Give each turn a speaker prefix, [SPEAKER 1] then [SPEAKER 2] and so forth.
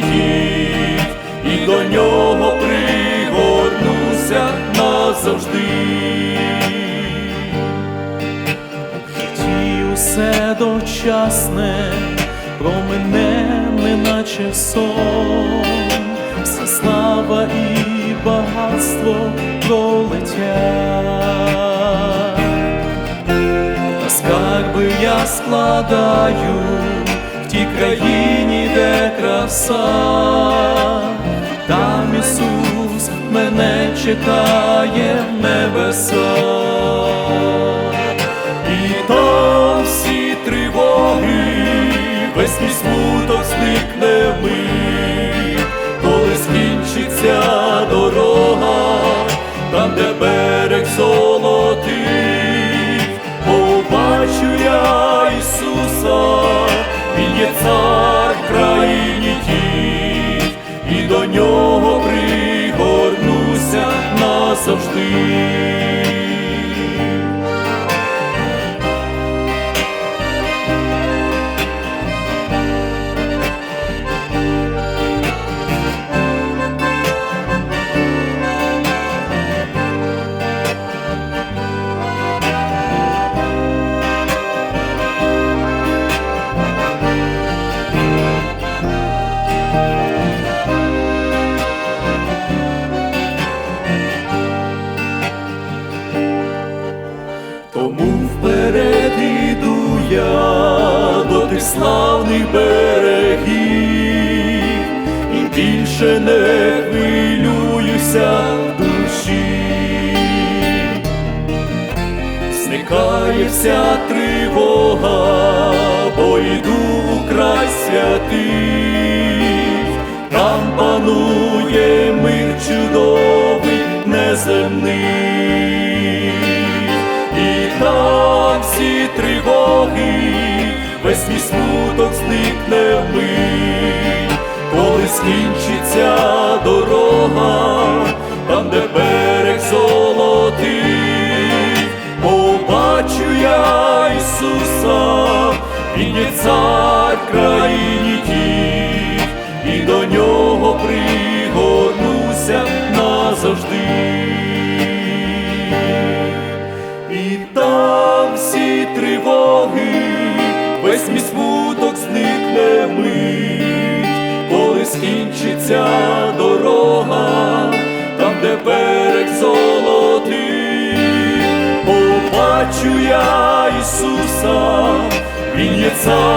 [SPEAKER 1] Країні і до нього пригорнуся назавжди.
[SPEAKER 2] житті усе дочасне, про мене неначе сон, вся слава і багатство пролетять. Скарби я складаю тій країні, де краса, там Ісус мене чекає в небеса,
[SPEAKER 1] І там всі тривоги, весь мій смуток назавжди. Славних берегів, і більше не хвилююся в душі, зникає вся тривога, бо йду у край святий, там панує мир чудовий, неземний. Скінчиться дорога, там, де берег золотий, побачу я Ісуса, Він є цар країні тій, і до нього скінчиться дорога, там, де берег золотий, побачу я Ісуса, Він є цар